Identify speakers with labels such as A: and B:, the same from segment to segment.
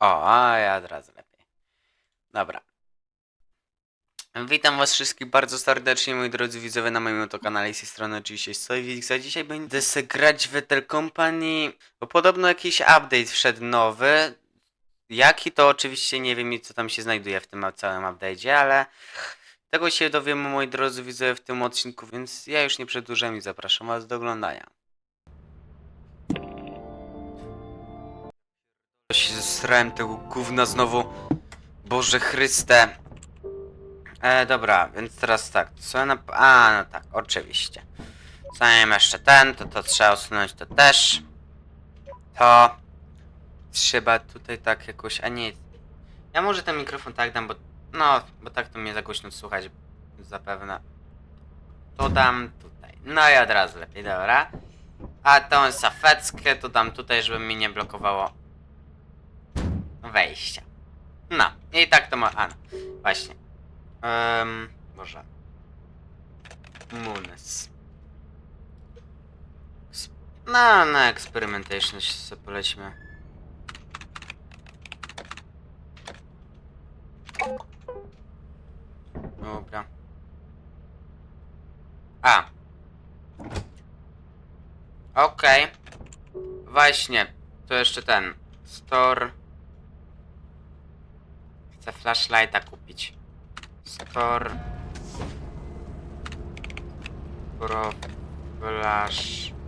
A: O, a ja od razu lepiej. Dobra. Witam was wszystkich bardzo serdecznie, moi drodzy widzowie, na moim oto kanale. Z tej strony oczywiście Sojwix, a dzisiaj będę se grać w Ethel Company, bo podobno jakiś update wszedł nowy. Jaki to oczywiście nie wiem co tam się znajduje w tym całym update'cie, ale tego się dowiemy, moi drodzy widzowie, w tym odcinku, więc ja już nie przedłużam i zapraszam was do oglądania. Się zesrałem tego gówna znowu. Boże Chryste. E, dobra, więc teraz tak, co ja na... A, no tak, oczywiście. Zanim jeszcze ten, to to trzeba usunąć to też. To... Trzeba tutaj tak jakoś, a nie... Ja może ten mikrofon tak dam, bo... No, bo tak to mnie za głośno słuchać zapewne. To dam tutaj. No i od razu lepiej, dobra. A tą safeckę to dam tutaj, żeby mi nie blokowało wejścia. No, i tak to ma. A, no, właśnie. Um, Boże. Munes. No, na experimentation sobie polećmy. Dobra. A. Okej. Właśnie. To jeszcze ten. Store. Chcę flashlighta kupić. Store. Pro. Flashlight.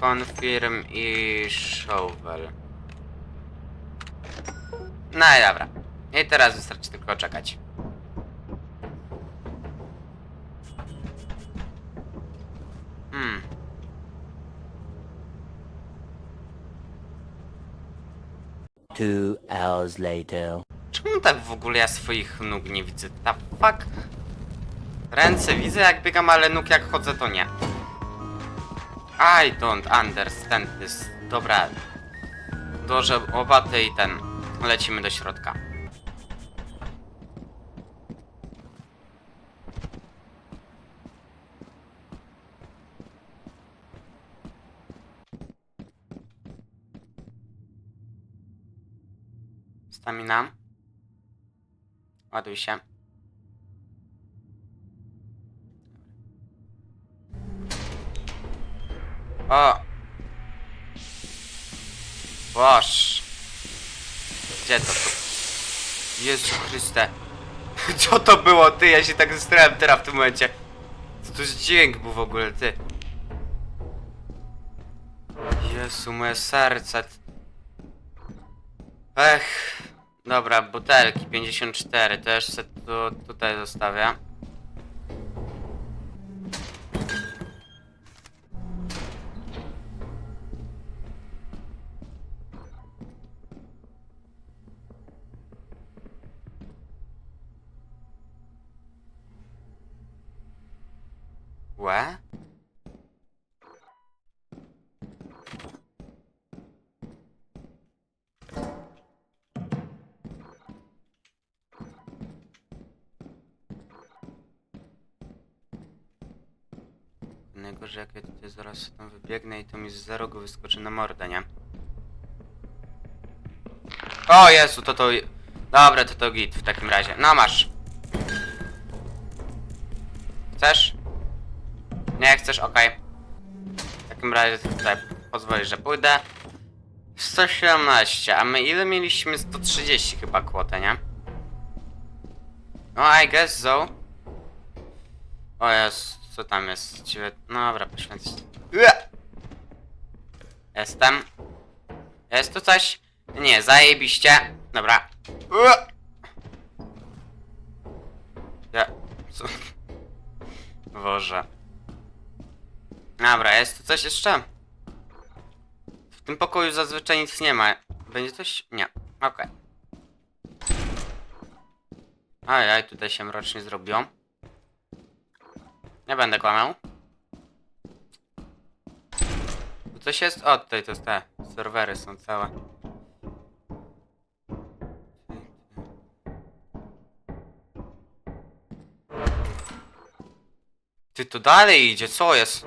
A: Confirm i shovel. No i dobra. I teraz wystarczy tylko czekać. Hmm.
B: Two hours later.
A: Czemu tak w ogóle ja swoich nóg nie widzę? Ta fuck? Ręce widzę jak biegam, ale nóg jak chodzę to nie. I don't understand this. Dobra. Dobrze, obaty i ten. Lecimy do środka. Stamina. Ładuj się. O! Boż! Gdzie to? Jezu Chryste! Co to było, ty? Ja się tak zestrałem teraz w tym momencie. Co to za dźwięk był w ogóle, ty? Jezu, moje serce. Ech. Dobra, butelki 54, też se tu, tutaj zostawię. Łe? Najgorzej jak ja tutaj zaraz tam wybiegnę i to mi z rogu wyskoczy na mordę, nie? O Jezu, to to... Dobra, to to git w takim razie. No masz. Chcesz? Nie chcesz? Okej. W takim razie tutaj pozwolisz, że pójdę. 117, a my ile mieliśmy? 130 chyba kwotę, nie? No, I guess so. O jest, co tam jest? Dziewię... No dobra, poświęcę. Jestem. Jest tu coś? Nie, zajebiście. Dobra. Ja... Co? Boże. Dobra, jest tu coś jeszcze? W tym pokoju zazwyczaj nic nie ma. Będzie coś? Nie. Okej. Ajaj, tutaj się mrocznie zrobiło. Nie będę kłamał. Tu coś jest? O, tutaj to jest te. Serwery są całe. Ty to dalej idzie, co jest?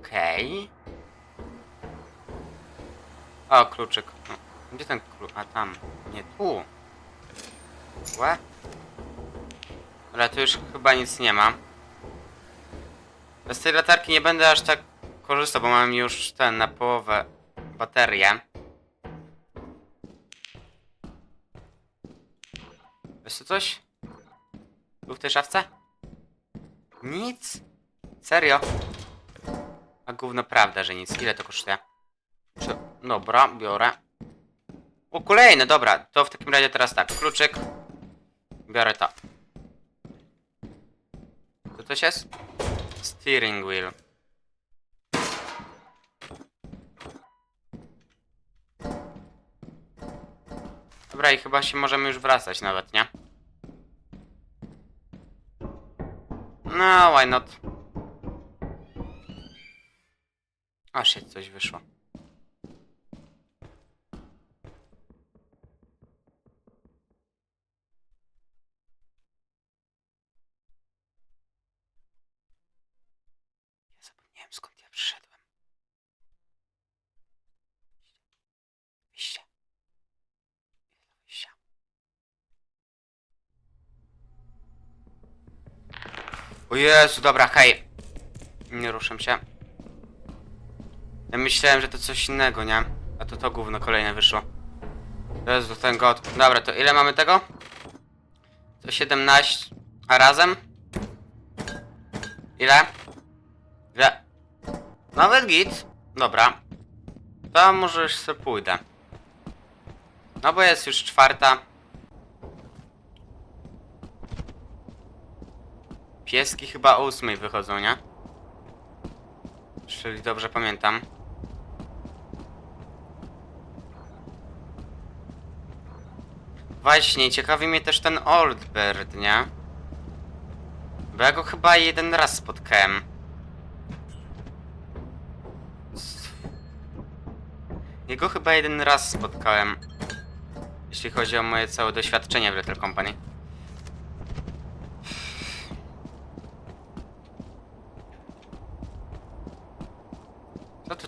A: Okej. Okay. O, kluczyk. Gdzie ten klucz? A tam. Nie tu. Łe? Ale tu już chyba nic nie ma. Bez tej latarki nie będę aż tak korzystał, bo mam już ten na połowę baterię. Wiesz tu coś? Tu w tej szafce? Nic? Serio? A gówno prawda, że nic. Ile to kosztuje? Czy... Dobra, biorę. O, kolejny, dobra. To w takim razie teraz tak. Kluczyk. Biorę to. Co to jest? Steering wheel. Dobra, i chyba się możemy już wracać nawet, nie? No, why not? O, się coś wyszło. O Jezu, dobra, hej. Nie ruszam się. Ja myślałem, że to coś innego, nie? A to to gówno kolejne wyszło. Jezu, ten god. Dobra, to ile mamy tego? To 17. A razem? Ile? Ile? Nawet git. Dobra. To może już sobie pójdę. No bo jest już czwarta. Pieski chyba o ósmej wychodzą, nie? Czyli dobrze pamiętam. Właśnie, ciekawi mnie też ten Old Bird, nie? Bo ja go chyba jeden raz spotkałem. Jego chyba jeden raz spotkałem. Jeśli chodzi o moje całe doświadczenie w Little Company.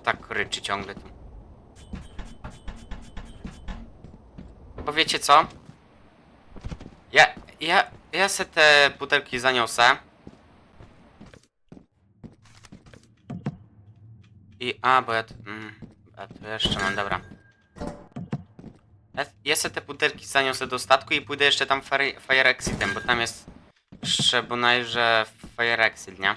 A: Tak ryczy ciągle tu? Bo wiecie co? Ja, ja, ja se te butelki zaniosę. I, a, bo ja, tu- mm, a tu jeszcze mam, dobra. Ja, ja se te butelki zaniosę do statku i pójdę jeszcze tam fire, fire exitem, bo tam jest jeszcze bodajże fire exit, nie?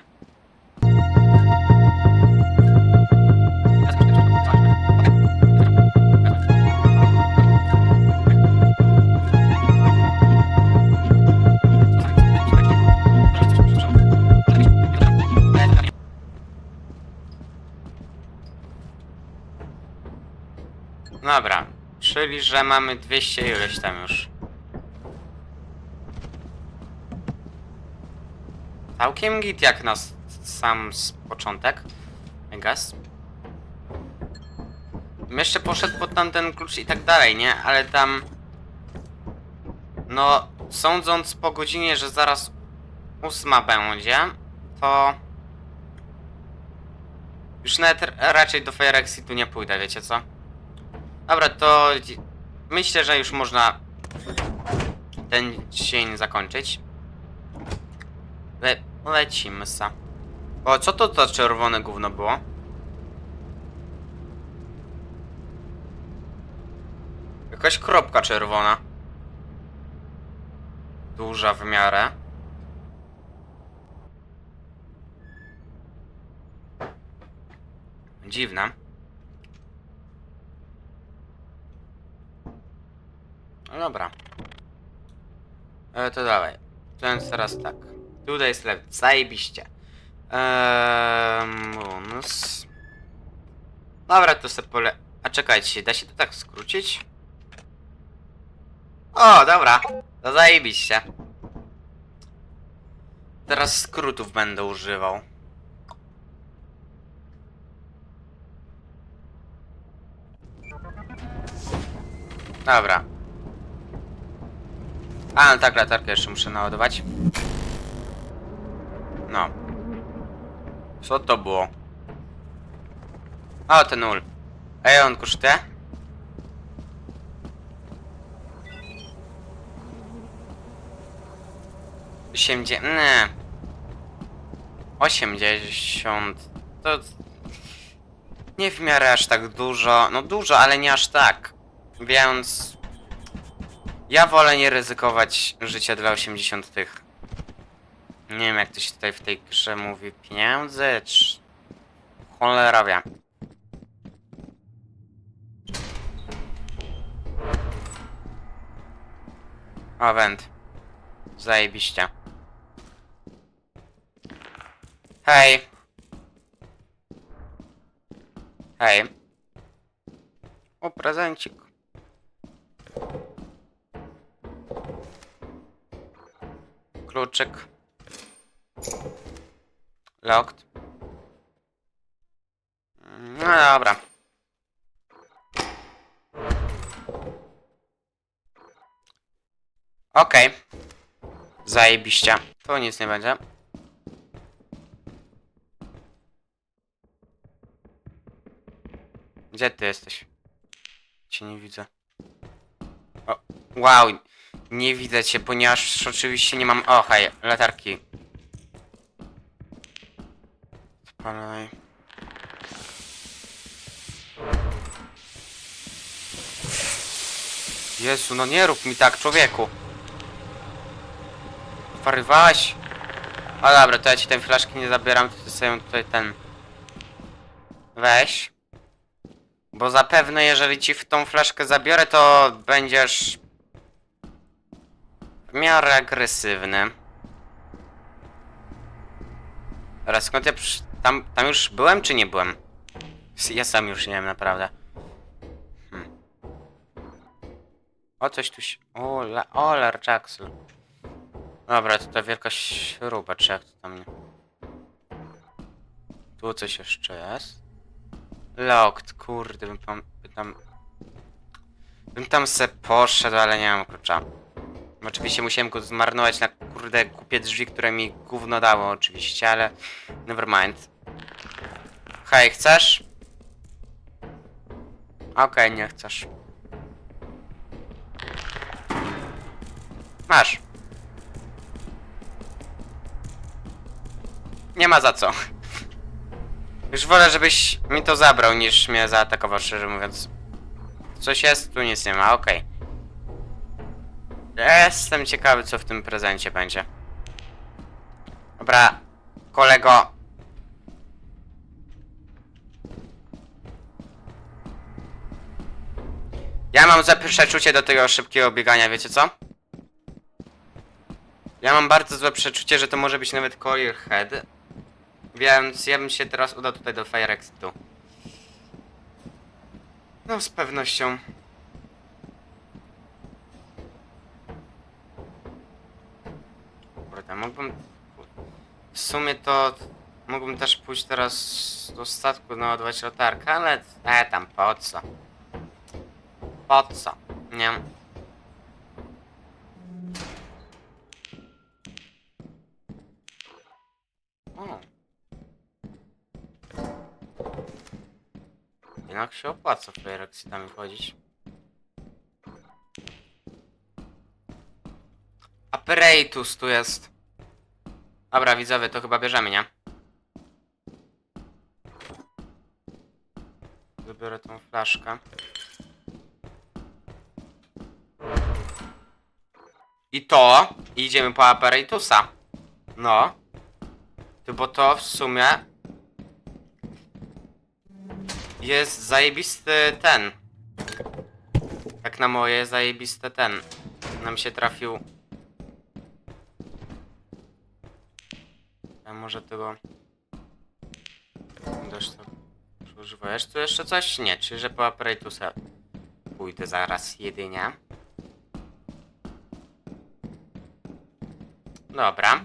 A: Dobra, czyli że mamy 200 ileś tam już. Całkiem git jak na sam początek. Bym Jeszcze poszedł pod tamten klucz i tak dalej, nie? Ale tam... No, sądząc po godzinie, że zaraz ósma będzie, to... Już nawet raczej do Fire Exitu nie pójdę, wiecie co? Dobra, to myślę, że już można ten dzień zakończyć. Le lecimy sa. O, co to to czerwone gówno było? Jakaś kropka czerwona. Duża w miarę. Dziwne. No dobra. E, to dawaj. To więc teraz tak. Tutaj jest left. Zajebiście. Eee, bonus. Dobra, to sobie pole... A czekajcie, da się to tak skrócić? O, dobra. To zajebiście. Teraz skrótów będę używał. Dobra. A, no tak, latarkę jeszcze muszę naładować. No. Co to było? A, ten ul. Ej, on kosztuje? Osiemdziesiąt... Nie. Osiemdziesiąt... To... Nie w miarę aż tak dużo. No dużo, ale nie aż tak. Więc ja wolę nie ryzykować życia dla 80 tych. Nie wiem jak to się tutaj w tej grze mówi. Pieniądze czy... Cholera wie. O, węd. Zajebiście. Hej. Hej. O, prezencik. Kluczyk. Locked. No dobra. Okej. Zajebiście. Tu nic nie będzie. Gdzie ty jesteś? Cię nie widzę. O, wow. Nie widzę cię, ponieważ oczywiście nie mam... O, hej, latarki. Spalaj. Jezu, no nie rób mi tak, człowieku. Warywałeś? O dobra, to ja ci tej flaszki nie zabieram, to sobie tutaj ten... Weź. Bo zapewne jeżeli ci w tą flaszkę zabiorę, to będziesz... W miarę agresywny. Teraz skąd ja przy... tam, tam już byłem, czy nie byłem? Ja sam już nie wiem, naprawdę. Hmm. O, coś tu się... O, la... o Larjaxl. Dobra, to ta wielka śruba, czy jak to tam nie... Tu coś jeszcze jest. Locked, kurde. Bym tam, bym tam se poszedł, ale nie mam klucza. Oczywiście musiałem go zmarnować na kurde głupie drzwi, które mi gówno dało oczywiście, ale... Never mind. Hej, chcesz? Okej, nie chcesz. Masz. Nie ma za co. Już wolę, żebyś mi to zabrał, niż mnie zaatakował, szczerze mówiąc. Coś jest? Tu nic nie ma, okej. Jestem ciekawy, co w tym prezencie będzie. Dobra, kolego. Ja mam złe przeczucie do tego szybkiego biegania, wiecie co? Ja mam bardzo złe przeczucie, że to może być nawet Courier Head. Więc ja bym się teraz udał tutaj do Fire Exitu. No, z pewnością. Mógłbym... W sumie to... Mógłbym też pójść teraz do statku naładować latarkę, ale... E, tam, po co? Po co? Nie. O. Jednak się opłaca Exitami chodzić. Apparatus tu jest. Dobra, widzowie, to chyba bierzemy, nie? Wybiorę tą flaszkę. I to. Idziemy po Apparatusa. No. Bo to w sumie jest zajebisty ten. Jak na moje zajebiste ten. Nam się trafił. Może tego. Dość to tu jeszcze coś? Nie, czy że po aparatusa pójdę zaraz jedynie. Dobra.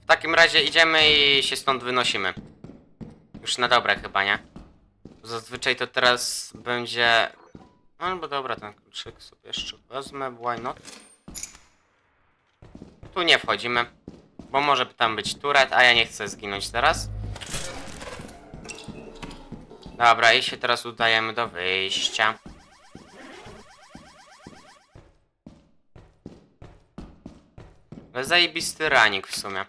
A: W takim razie idziemy i się stąd wynosimy. Już na dobre chyba, nie? Zazwyczaj to teraz będzie... No bo dobra, ten kluczyk sobie jeszcze wezmę, why not? Tu nie wchodzimy, bo może tam być turet, a ja nie chcę zginąć teraz. Dobra, i się teraz udajemy do wyjścia. Zajebisty ranik w sumie.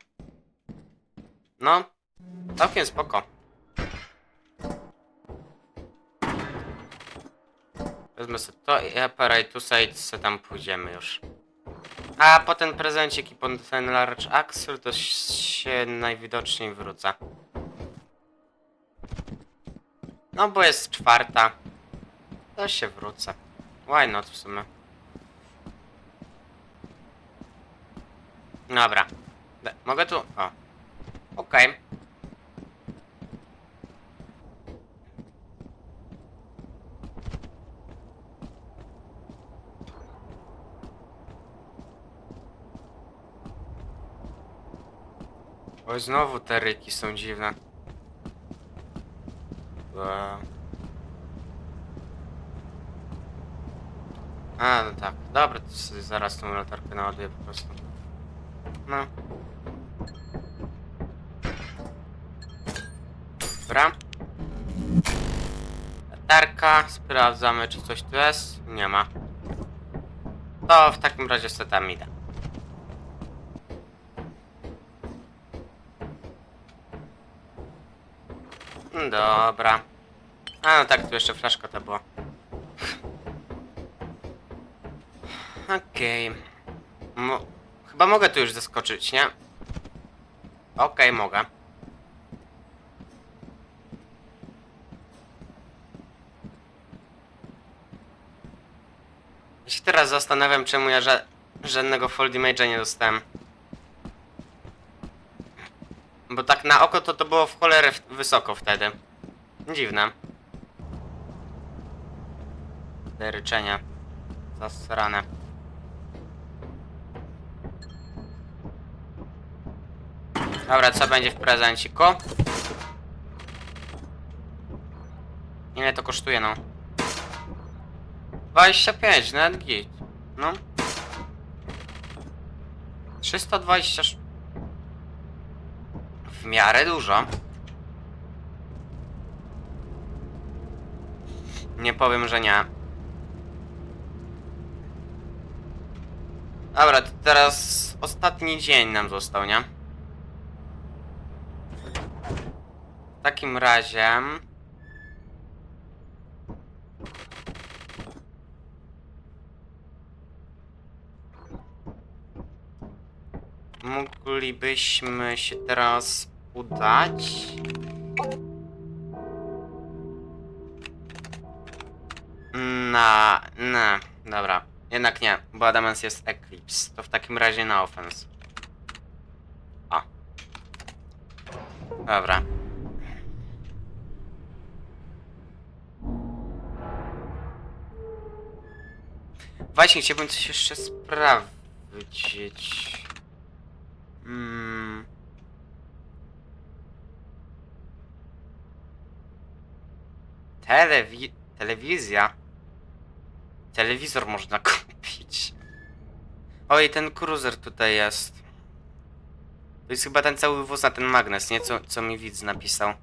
A: No, całkiem spoko. Wezmę sobie to i Apparate to Side, se tam pójdziemy już. A po ten prezencik i po ten Large Axle to się najwidoczniej wrócę. No bo jest czwarta. To się wrócę. Why not w sumie. Dobra. Mogę tu... O. Okej. Oj, znowu te ryki są dziwne. Eee. A, no tak. Dobra, to sobie zaraz tą latarkę naładuję po prostu. No. Dobra. Latarka. Sprawdzamy, czy coś tu jest. Nie ma. To w takim razie sobie tam Dobra. A no tak, tu jeszcze flaszka to była. Okej. Mo chyba mogę tu już zaskoczyć, nie? Okej, mogę. Ja się teraz zastanawiam, czemu ja ża żadnego Fold Image'a nie dostałem. Bo tak na oko to to było w cholerę wysoko wtedy. Dziwne. Te ryczenia. Zasrane. Dobra, co będzie w prezenciku? Ile to kosztuje, no? 25, nawet git. No. 320... W miarę dużo. Nie powiem, że nie. Dobra, to teraz ostatni dzień nam został, nie? W takim razie... Moglibyśmy się teraz udać. Na, na, dobra. Jednak nie, bo Adamans jest Eclipse. To w takim razie na offense. O. Dobra. Właśnie, chciałbym coś jeszcze sprawdzić. Mm. Telewi telewizja. Telewizor można kupić. Oj, ten cruiser tutaj jest. To jest chyba ten cały wóz na ten magnes, nie? Co, co mi widz napisał.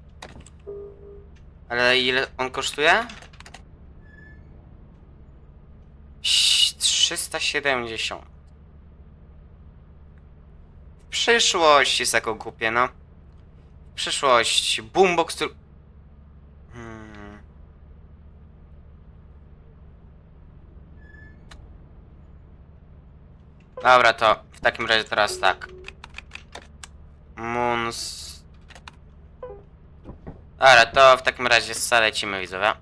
A: Ale ile on kosztuje? Ś- 370. W przyszłości go kupię, no. W przyszłości. Boombox. Hmm. Dobra, to w takim razie teraz tak. Moons... Dobra, to w takim razie zalecimy widzowie.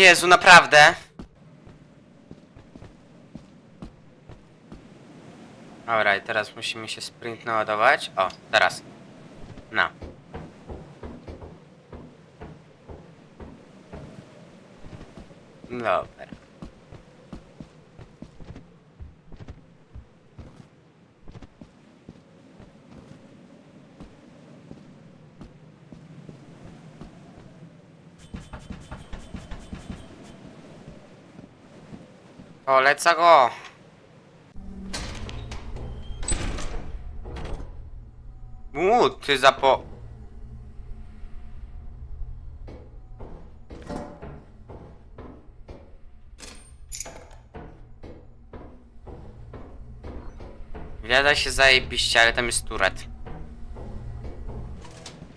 A: Jezu, naprawdę? I teraz musimy się sprint naładować. O, teraz. No. Dobra. Poleca go! Uuu, ty za po... Wiada się zajebiście, ale tam jest turet.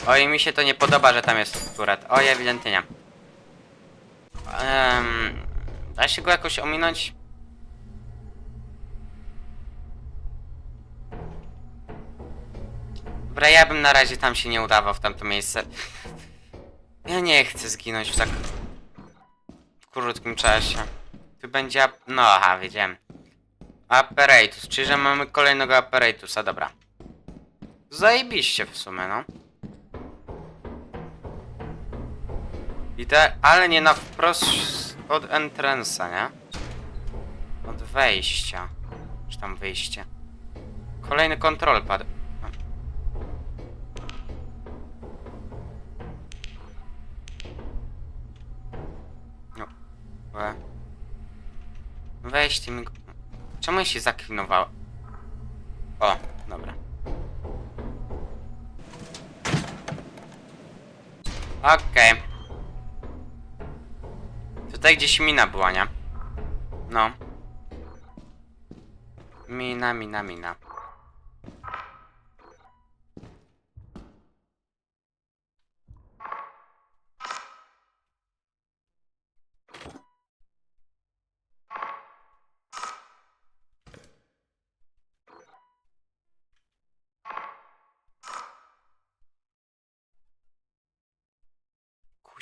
A: Oj, mi się to nie podoba, że tam jest turet. Oj, ewidentnie nie. Da się go jakoś ominąć? Dobra, ja bym na razie tam się nie udawał w tamto miejsce. Ja nie chcę zginąć w tak krótkim czasie. Tu będzie... No, aha, wiedziałem. Apparatus, czyli że mamy kolejnego apparatusa, dobra. Zajebiście w sumie, no. I te, ale nie na wprost od entrance'a, nie? Od wejścia. Czy tam wyjście? Kolejny control pad. Czemu się zaklinowało? O, dobra. Okej. Tutaj gdzieś mina była, nie? No. Mina, mina, mina.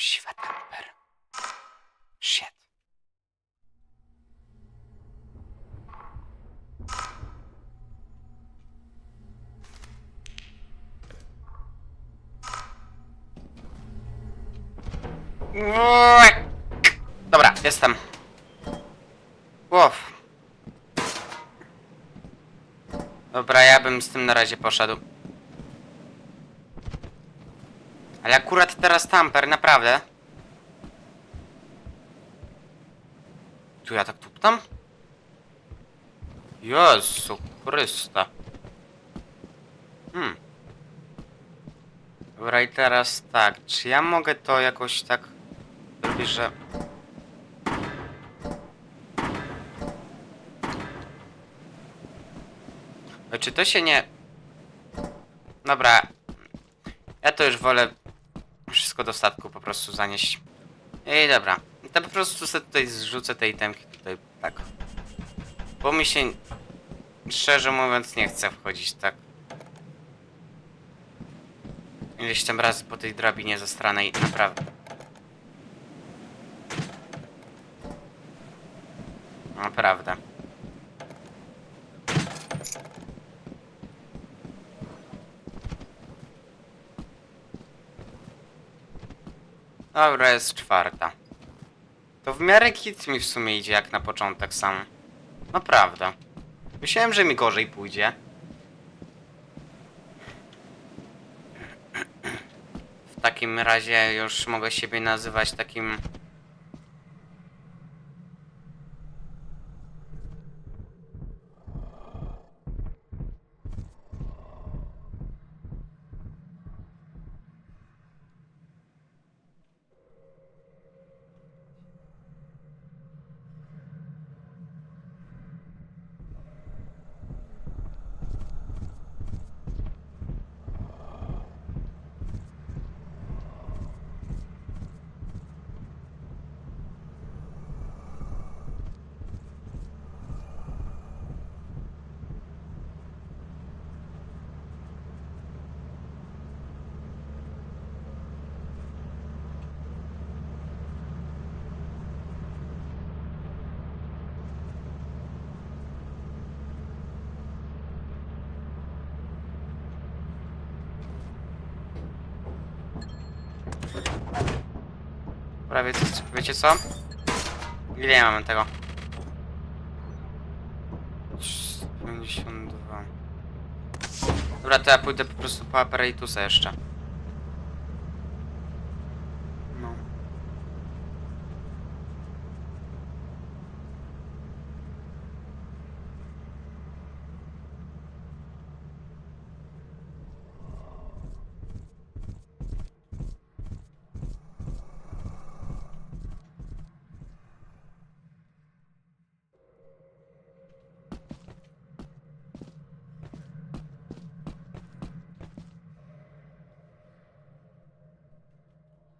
A: Kuźwa tamper. Shit. Dobra, jestem. Łow. Dobra, ja bym z tym na razie poszedł. Ale akurat teraz tamper, naprawdę. Tu ja tak tuptam? Jezu Chrysta. Hmm. Dobra i teraz tak, czy ja mogę to jakoś tak zrobić, że... Czy to się nie... Dobra. Ja to już wolę wszystko do statku po prostu zanieść. I dobra. To po prostu sobie tutaj zrzucę te itemki tutaj tak. Bo mi się szczerze mówiąc nie chce wchodzić tak. Ileś tam razy po tej drabinie zastranej, naprawdę. Naprawdę. Dobra, jest czwarta. To w miarę kit mi w sumie idzie jak na początek sam. Naprawdę. Myślałem, że mi gorzej pójdzie. W takim razie już mogę siebie nazywać takim... Dobra, wiecie, wiecie co? Ile ja mamy tego? 52. Dobra, to ja pójdę po prostu po aperitusa jeszcze. No.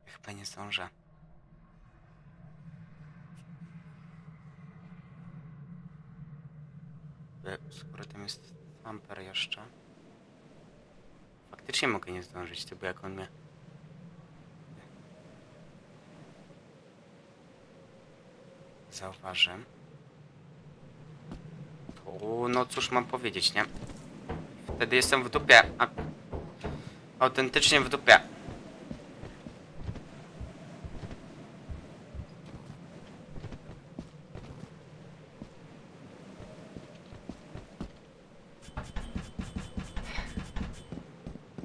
A: Chyba nie zdążę. E, Skoro tam jest Thumper jeszcze. Faktycznie mogę nie zdążyć, to bo jak on mnie... Zauważy. To, no cóż mam powiedzieć, nie? Wtedy jestem w dupie. A... Autentycznie w dupie.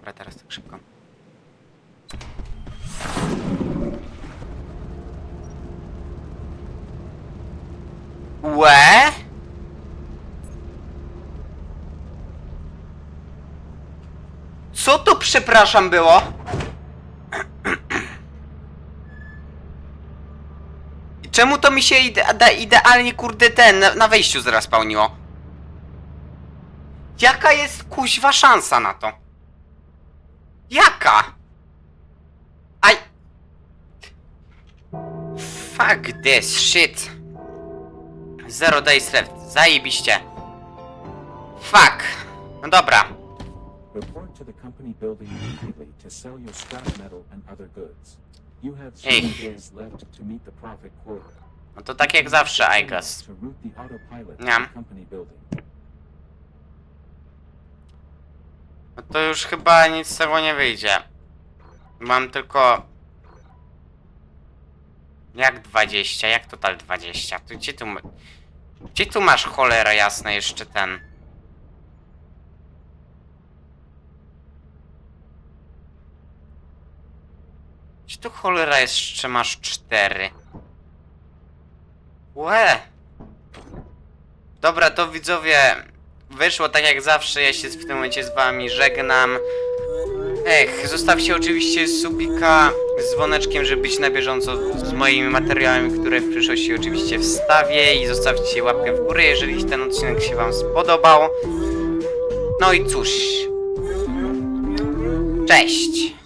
A: Dobra, teraz tak szybko. Łe? Co to przepraszam było? Czemu to mi się ide da idealnie kurde ten na, na wejściu zaraz spełniło? Jaka jest kuźwa szansa na to? Jaka? I... Fuck this shit. Zero days left. Zajebiście. Fuck. No dobra.
C: The company building immediately to sell your scrap metal and other goods. You have
A: Hey.
C: seven days left to meet the profit quota.
A: No to tak jak zawsze, I guess.
C: To route the autopilot to
A: Nie.
C: the company building.
A: No to już chyba nic z tego nie wyjdzie. Mam tylko... Jak 20? Jak total 20? To gdzie tu... Gdzie tu masz cholera jasna jeszcze ten... tu cholera jeszcze masz 4? Łe! Dobra, to widzowie, wyszło tak jak zawsze, ja się w tym momencie z wami żegnam. Ech, zostawcie oczywiście subika z dzwoneczkiem, żeby być na bieżąco z moimi materiałami, które w przyszłości oczywiście wstawię i zostawcie łapkę w górę, jeżeli ten odcinek się wam spodobał. No i cóż. Cześć!